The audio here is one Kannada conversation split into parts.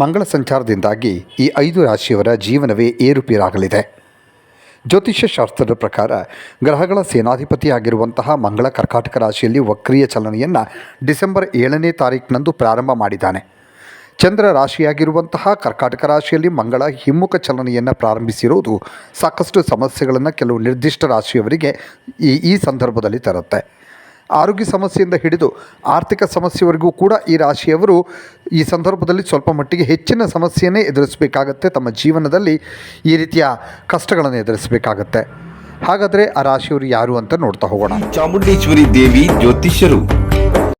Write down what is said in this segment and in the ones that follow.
ಮಂಗಳ ಸಂಚಾರದಿಂದಾಗಿ ಈ ಐದು ರಾಶಿಯವರ ಜೀವನವೇ ಏರುಪೇರಾಗಲಿದೆ. ಜ್ಯೋತಿಷ್ಯ ಶಾಸ್ತ್ರದ ಪ್ರಕಾರ ಗ್ರಹಗಳ ಸೇನಾಧಿಪತಿಯಾಗಿರುವಂತಹ ಮಂಗಳ ಕರ್ಕಾಟಕ ರಾಶಿಯಲ್ಲಿ ವಕ್ರಿಯ ಚಲನೆಯನ್ನು ಡಿಸೆಂಬರ್ ಏಳನೇ ತಾರೀಕಿನಂದು ಪ್ರಾರಂಭ ಮಾಡಿದ್ದಾನೆ. ಚಂದ್ರ ರಾಶಿಯಾಗಿರುವಂತಹ ಕರ್ಕಾಟಕ ರಾಶಿಯಲ್ಲಿ ಮಂಗಳ ಹಿಮ್ಮುಖ ಚಲನೆಯನ್ನು ಪ್ರಾರಂಭಿಸಿರುವುದು ಸಾಕಷ್ಟು ಸಮಸ್ಯೆಗಳನ್ನು ಕೆಲವು ನಿರ್ದಿಷ್ಟ ರಾಶಿಯವರಿಗೆ ಈ ಈ ಸಂದರ್ಭದಲ್ಲಿ ತರುತ್ತೆ. ಆರೋಗ್ಯ ಸಮಸ್ಯೆಯಿಂದ ಹಿಡಿದು ಆರ್ಥಿಕ ಸಮಸ್ಯೆವರೆಗೂ ಕೂಡ ಈ ರಾಶಿಯವರು ಈ ಸಂದರ್ಭದಲ್ಲಿ ಸ್ವಲ್ಪ ಮಟ್ಟಿಗೆ ಹೆಚ್ಚಿನ ಸಮಸ್ಯೆಯನ್ನೇ ಎದುರಿಸಬೇಕಾಗತ್ತೆ. ತಮ್ಮ ಜೀವನದಲ್ಲಿ ಈ ರೀತಿಯ ಕಷ್ಟಗಳನ್ನು ಎದುರಿಸಬೇಕಾಗತ್ತೆ. ಹಾಗಾದರೆ ಆ ರಾಶಿಯವರು ಯಾರು ಅಂತ ನೋಡ್ತಾ ಹೋಗೋಣ. ಚಾಮುಂಡೇಶ್ವರಿ ದೇವಿ ಜ್ಯೋತಿಷ್ಯರು.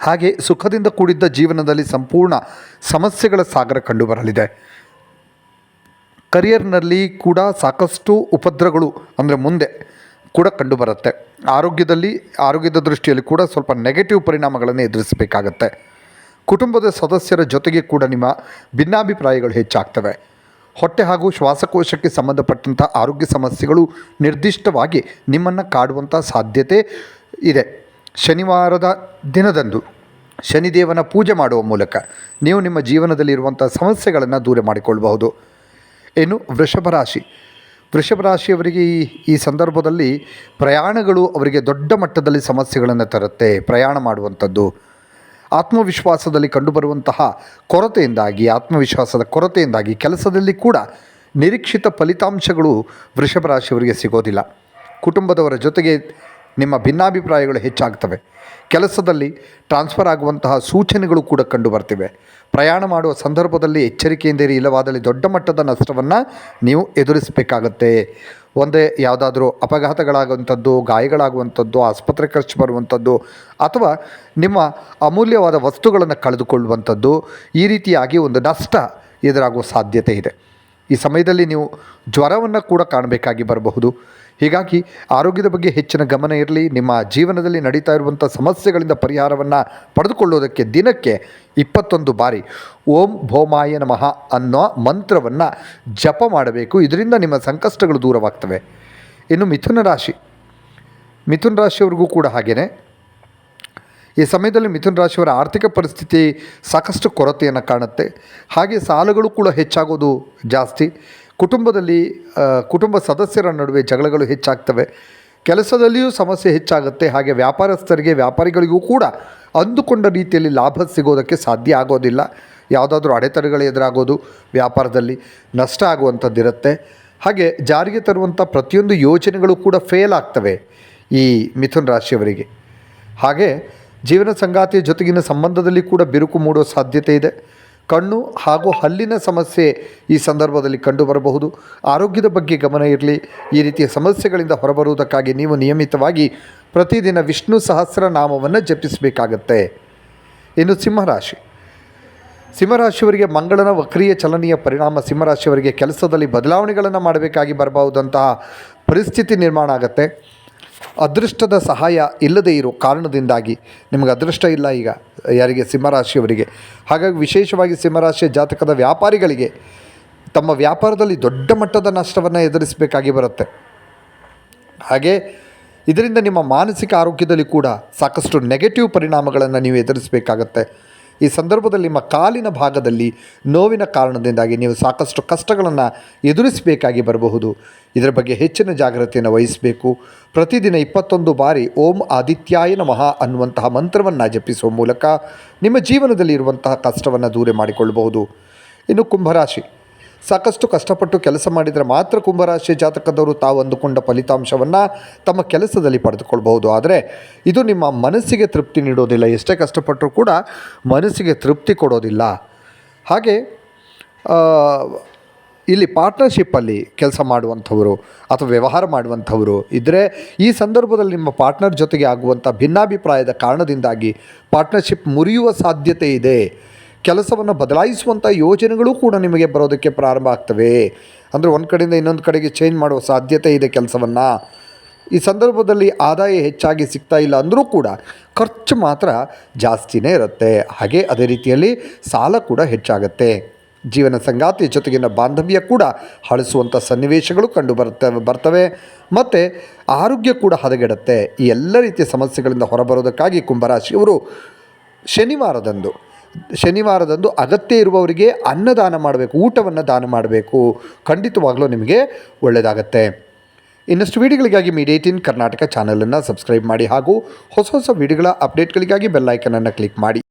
ಹಾಗೆ ಸುಖದಿಂದ ಕೂಡಿದ್ದ ಜೀವನದಲ್ಲಿ ಸಂಪೂರ್ಣ ಸಮಸ್ಯೆಗಳ ಸಾಗರ ಕಂಡುಬರಲಿದೆ. ಕರಿಯರ್ನಲ್ಲಿ ಕೂಡ ಸಾಕಷ್ಟು ಉಪದ್ರಗಳು ಅಂದರೆ ಮುಂದೆ ಕೂಡ ಕಂಡುಬರುತ್ತೆ. ಆರೋಗ್ಯದಲ್ಲಿ, ಆರೋಗ್ಯದ ದೃಷ್ಟಿಯಲ್ಲಿ ಕೂಡ ಸ್ವಲ್ಪ ನೆಗೆಟಿವ್ ಪರಿಣಾಮಗಳನ್ನು ಎದುರಿಸಬೇಕಾಗತ್ತೆ. ಕುಟುಂಬದ ಸದಸ್ಯರ ಜೊತೆಗೆ ಕೂಡ ನಿಮ್ಮ ಭಿನ್ನಾಭಿಪ್ರಾಯಗಳು ಹೆಚ್ಚಾಗ್ತವೆ. ಹೊಟ್ಟೆ ಹಾಗೂ ಶ್ವಾಸಕೋಶಕ್ಕೆ ಸಂಬಂಧಪಟ್ಟಂಥ ಆರೋಗ್ಯ ಸಮಸ್ಯೆಗಳು ನಿರ್ದಿಷ್ಟವಾಗಿ ನಿಮ್ಮನ್ನು ಕಾಡುವಂಥ ಸಾಧ್ಯತೆ ಇದೆ. ಶನಿವಾರದ ದಿನದಂದು ಶನಿದೇವನ ಪೂಜೆ ಮಾಡುವ ಮೂಲಕ ನೀವು ನಿಮ್ಮ ಜೀವನದಲ್ಲಿರುವಂಥ ಸಮಸ್ಯೆಗಳನ್ನು ದೂರ ಮಾಡಿಕೊಳ್ಳಬಹುದು ಇನ್ನು ವೃಷಭ ರಾಶಿ. ವೃಷಭ ರಾಶಿಯವರಿಗೆ ಈ ಈ ಸಂದರ್ಭದಲ್ಲಿ ಪ್ರಯಾಣಗಳು ಅವರಿಗೆ ದೊಡ್ಡ ಮಟ್ಟದಲ್ಲಿ ಸಮಸ್ಯೆಗಳನ್ನು ತರುತ್ತೆ, ಪ್ರಯಾಣ ಮಾಡುವಂಥದ್ದು. ಆತ್ಮವಿಶ್ವಾಸದಲ್ಲಿ ಕಂಡುಬರುವಂತಹ ಕೊರತೆಯಿಂದಾಗಿ, ಆತ್ಮವಿಶ್ವಾಸದ ಕೊರತೆಯಿಂದಾಗಿ ಕೆಲಸದಲ್ಲಿ ಕೂಡ ನಿರೀಕ್ಷಿತ ಫಲಿತಾಂಶಗಳು ವೃಷಭ ರಾಶಿಯವರಿಗೆ ಸಿಗೋದಿಲ್ಲ. ಕುಟುಂಬದವರ ಜೊತೆಗೆ ನಿಮ್ಮ ಭಿನ್ನಾಭಿಪ್ರಾಯಗಳು ಹೆಚ್ಚಾಗ್ತವೆ. ಕೆಲಸದಲ್ಲಿ ಟ್ರಾನ್ಸ್ಫರ್ ಆಗುವಂತಹ ಸೂಚನೆಗಳು ಕೂಡ ಕಂಡುಬರ್ತಿವೆ. ಪ್ರಯಾಣ ಮಾಡುವ ಸಂದರ್ಭದಲ್ಲಿ ಎಚ್ಚರಿಕೆಯಿಂದ ಇರಿ, ಇಲ್ಲವಾದಲ್ಲಿ ದೊಡ್ಡ ಮಟ್ಟದ ನಷ್ಟವನ್ನು ನೀವು ಎದುರಿಸಬೇಕಾಗತ್ತೆ. ಒಂದೇ ಯಾವುದಾದ್ರೂ ಅಪಘಾತಗಳಾಗುವಂಥದ್ದು, ಗಾಯಗಳಾಗುವಂಥದ್ದು, ಆಸ್ಪತ್ರೆ ಖರ್ಚು ಬರುವಂಥದ್ದು, ಅಥವಾ ನಿಮ್ಮ ಅಮೂಲ್ಯವಾದ ವಸ್ತುಗಳನ್ನು ಕಳೆದುಕೊಳ್ಳುವಂಥದ್ದು, ಈ ರೀತಿಯಾಗಿ ಒಂದು ನಷ್ಟ ಎದುರಾಗುವ ಸಾಧ್ಯತೆ ಇದೆ. ಈ ಸಮಯದಲ್ಲಿ ನೀವು ಜ್ವರವನ್ನು ಕೂಡ ಕಾಣಬೇಕಾಗಿ ಬರಬಹುದು. ಹೀಗಾಗಿ ಆರೋಗ್ಯದ ಬಗ್ಗೆ ಹೆಚ್ಚಿನ ಗಮನ ಇರಲಿ, ನಿಮ್ಮ ಜೀವನದಲ್ಲಿ ನಡೀತಾ ಇರುವಂಥ ಸಮಸ್ಯೆಗಳಿಂದ ಪರಿಹಾರವನ್ನು ಪಡೆದುಕೊಳ್ಳೋದಕ್ಕೆ ದಿನಕ್ಕೆ ಇಪ್ಪತ್ತೊಂದು ಬಾರಿ ಓಂ ಭೋಮಾಯ ನಮಃ ಅನ್ನೋ ಮಂತ್ರವನ್ನು ಜಪ ಮಾಡಬೇಕು. ಇದರಿಂದ ನಿಮ್ಮ ಸಂಕಷ್ಟಗಳು ದೂರವಾಗ್ತವೆ. ಇನ್ನು ಮಿಥುನ ರಾಶಿ. ಮಿಥುನ ರಾಶಿಯವ್ರಿಗೂ ಕೂಡ ಹಾಗೆಯೇ ಈ ಸಮಯದಲ್ಲಿ ಮಿಥುನ ರಾಶಿಯವರ ಆರ್ಥಿಕ ಪರಿಸ್ಥಿತಿ ಸಾಕಷ್ಟು ಕೊರತೆಯನ್ನು ಕಾಣುತ್ತೆ. ಹಾಗೆ ಸಾಲಗಳು ಕೂಡ ಹೆಚ್ಚಾಗೋದು ಜಾಸ್ತಿ. ಕುಟುಂಬದಲ್ಲಿ ಕುಟುಂಬ ಸದಸ್ಯರ ನಡುವೆ ಜಗಳಗಳು ಹೆಚ್ಚಾಗ್ತವೆ. ಕೆಲಸದಲ್ಲಿಯೂ ಸಮಸ್ಯೆ ಹೆಚ್ಚಾಗುತ್ತೆ. ಹಾಗೆ ವ್ಯಾಪಾರಸ್ಥರಿಗೆ, ವ್ಯಾಪಾರಿಗಳಿಗೂ ಕೂಡ ಅಂದುಕೊಂಡ ರೀತಿಯಲ್ಲಿ ಲಾಭ ಸಿಗೋದಕ್ಕೆ ಸಾಧ್ಯ ಆಗೋದಿಲ್ಲ. ಯಾವುದಾದ್ರೂ ಅಡೆತಡೆಗಳು ಎದುರಾಗೋದು ವ್ಯಾಪಾರದಲ್ಲಿ ನಷ್ಟ ಆಗುವಂಥದ್ದಿರುತ್ತೆ. ಹಾಗೆ ಜಾರಿಗೆ ತರುವಂಥ ಪ್ರತಿಯೊಂದು ಯೋಜನೆಗಳು ಕೂಡ ಫೇಲ್ ಆಗ್ತವೆ ಈ ಮಿಥುನ ರಾಶಿಯವರಿಗೆ. ಹಾಗೆ ಜೀವನ ಸಂಗಾತಿಯ ಜೊತೆಗಿನ ಸಂಬಂಧದಲ್ಲಿ ಕೂಡ ಬಿರುಕು ಮೂಡುವ ಸಾಧ್ಯತೆ ಇದೆ. ಕಣ್ಣು ಹಾಗೂ ಹಲ್ಲಿನ ಸಮಸ್ಯೆ ಈ ಸಂದರ್ಭದಲ್ಲಿ ಕಂಡುಬರಬಹುದು. ಆರೋಗ್ಯದ ಬಗ್ಗೆ ಗಮನ ಇರಲಿ. ಈ ರೀತಿಯ ಸಮಸ್ಯೆಗಳಿಂದ ಹೊರಬರುವುದಕ್ಕಾಗಿ ನೀವು ನಿಯಮಿತವಾಗಿ ಪ್ರತಿದಿನ ವಿಷ್ಣು ಸಹಸ್ರನಾಮವನ್ನು ಜಪಿಸಬೇಕಾಗತ್ತೆ. ಇನ್ನು ಸಿಂಹರಾಶಿ. ಸಿಂಹರಾಶಿಯವರಿಗೆ ಮಂಗಳನ ವಕ್ರಿಯ ಚಲನೆಯ ಪರಿಣಾಮ ಸಿಂಹರಾಶಿಯವರಿಗೆ ಕೆಲಸದಲ್ಲಿ ಬದಲಾವಣೆಗಳನ್ನು ಮಾಡಬೇಕಾಗಿ ಬರಬಹುದಂತಹ ಪರಿಸ್ಥಿತಿ ನಿರ್ಮಾಣ ಆಗುತ್ತೆ. ಅದೃಷ್ಟದ ಸಹಾಯ ಇಲ್ಲದೇ ಇರೋ ಕಾರಣದಿಂದಾಗಿ ನಿಮಗೆ ಅದೃಷ್ಟ ಇಲ್ಲ ಈಗ ಯಾರಿಗೆ ಸಿಂಹರಾಶಿಯವರಿಗೆ. ಹಾಗಾಗಿ ವಿಶೇಷವಾಗಿ ಸಿಂಹರಾಶಿಯ ಜಾತಕದ ವ್ಯಾಪಾರಿಗಳಿಗೆ ತಮ್ಮ ವ್ಯಾಪಾರದಲ್ಲಿ ದೊಡ್ಡ ಮಟ್ಟದ ನಷ್ಟವನ್ನು ಎದುರಿಸಬೇಕಾಗಿ ಬರುತ್ತೆ. ಹಾಗೆ ಇದರಿಂದ ನಿಮ್ಮ ಮಾನಸಿಕ ಆರೋಗ್ಯದಲ್ಲಿ ಕೂಡ ಸಾಕಷ್ಟು ನೆಗೆಟಿವ್ ಪರಿಣಾಮಗಳನ್ನು ನೀವು ಎದುರಿಸಬೇಕಾಗತ್ತೆ. ಈ ಸಂದರ್ಭದಲ್ಲಿ ನಿಮ್ಮ ಕಾಲಿನ ಭಾಗದಲ್ಲಿ ನೋವಿನ ಕಾರಣದಿಂದಾಗಿ ನೀವು ಸಾಕಷ್ಟು ಕಷ್ಟಗಳನ್ನು ಎದುರಿಸಬೇಕಾಗಿ ಬರಬಹುದು. ಇದರ ಬಗ್ಗೆ ಹೆಚ್ಚಿನ ಜಾಗ್ರತೆಯನ್ನು ವಹಿಸಬೇಕು. ಪ್ರತಿದಿನ ಇಪ್ಪತ್ತೊಂದು ಬಾರಿ ಓಂ ಆದಿತ್ಯಾಯ ನಮಃ ಅನ್ನುವಂತಹ ಮಂತ್ರವನ್ನು ಜಪಿಸುವ ಮೂಲಕ ನಿಮ್ಮ ಜೀವನದಲ್ಲಿ ಇರುವಂತಹ ಕಷ್ಟವನ್ನು ದೂರ ಮಾಡಿಕೊಳ್ಳಬಹುದು. ಇನ್ನು ಕುಂಭರಾಶಿ. ಸಾಕಷ್ಟು ಕಷ್ಟಪಟ್ಟು ಕೆಲಸ ಮಾಡಿದರೆ ಮಾತ್ರ ಕುಂಭರಾಶಿ ಜಾತಕದವರು ತಾವು ಅಂದುಕೊಂಡ ಫಲಿತಾಂಶವನ್ನು ತಮ್ಮ ಕೆಲಸದಲ್ಲಿ ಪಡೆದುಕೊಳ್ಬಹುದು. ಆದರೆ ಇದು ನಿಮ್ಮ ಮನಸ್ಸಿಗೆ ತೃಪ್ತಿ ನೀಡೋದಿಲ್ಲ. ಎಷ್ಟೇ ಕಷ್ಟಪಟ್ಟರೂ ಕೂಡ ಮನಸ್ಸಿಗೆ ತೃಪ್ತಿ ಕೊಡೋದಿಲ್ಲ. ಹಾಗೆ ಇಲ್ಲಿ ಪಾರ್ಟ್ನರ್ಶಿಪ್ಪಲ್ಲಿ ಕೆಲಸ ಮಾಡುವಂಥವರು ಅಥವಾ ವ್ಯವಹಾರ ಮಾಡುವಂಥವರು ಇದ್ದರೆ ಈ ಸಂದರ್ಭದಲ್ಲಿ ನಿಮ್ಮ ಪಾರ್ಟ್ನರ್ ಜೊತೆಗೆ ಆಗುವಂಥ ಭಿನ್ನಾಭಿಪ್ರಾಯದ ಕಾರಣದಿಂದಾಗಿ ಪಾರ್ಟ್ನರ್ಶಿಪ್ ಮುರಿಯುವ ಸಾಧ್ಯತೆ ಇದೆ. ಕೆಲಸವನ್ನು ಬದಲಾಯಿಸುವಂಥ ಯೋಜನೆಗಳು ಕೂಡ ನಿಮಗೆ ಬರೋದಕ್ಕೆ ಪ್ರಾರಂಭ ಆಗ್ತವೆ. ಅಂದರೆ ಒಂದು ಕಡೆಯಿಂದ ಇನ್ನೊಂದು ಕಡೆಗೆ ಚೇಂಜ್ ಮಾಡುವ ಸಾಧ್ಯತೆ ಇದೆ ಕೆಲಸವನ್ನು. ಈ ಸಂದರ್ಭದಲ್ಲಿ ಆದಾಯ ಹೆಚ್ಚಾಗಿ ಸಿಗ್ತಾ ಇಲ್ಲ ಅಂದರೂ ಕೂಡ ಖರ್ಚು ಮಾತ್ರ ಜಾಸ್ತಿನೇ ಇರುತ್ತೆ. ಹಾಗೆ ಅದೇ ರೀತಿಯಲ್ಲಿ ಸಾಲ ಕೂಡ ಹೆಚ್ಚಾಗುತ್ತೆ. ಜೀವನ ಸಂಗಾತಿ ಜೊತೆಗಿನ ಬಾಂಧವ್ಯ ಕೂಡ ಹಳಿಸುವಂಥ ಸನ್ನಿವೇಶಗಳು ಕಂಡು ಬರ್ತವೆ ಬರ್ತವೆ. ಮತ್ತು ಆರೋಗ್ಯ ಕೂಡ ಹದಗೆಡುತ್ತೆ. ಈ ಎಲ್ಲ ರೀತಿಯ ಸಮಸ್ಯೆಗಳಿಂದ ಹೊರಬರೋದಕ್ಕಾಗಿ ಕುಂಭರಾಶಿಯವರು ಶನಿವಾರದಂದು ಶನಿವಾರದಂದು ಅಗತ್ಯ ಇರುವವರಿಗೆ ಅನ್ನದಾನ ಮಾಡಬೇಕು, ಊಟವನ್ನು ದಾನ ಮಾಡಬೇಕು. ಖಂಡಿತವಾಗಲೂ ನಿಮಗೆ ಒಳ್ಳೆಯದಾಗತ್ತೆ. ಇನ್ನಷ್ಟು ವೀಡಿಯೋಗಳಿಗಾಗಿ ಮೀಡಿಯಾ ಏಟೀನ್ ಕರ್ನಾಟಕ ಚಾನಲನ್ನು ಸಬ್ಸ್ಕ್ರೈಬ್ ಮಾಡಿ ಹಾಗೂ ಹೊಸ ಹೊಸ ವೀಡಿಯೋಗಳ ಅಪ್ಡೇಟ್ಗಳಿಗಾಗಿ ಬೆಲ್ಲೈಕನನ್ನು ಕ್ಲಿಕ್ ಮಾಡಿ.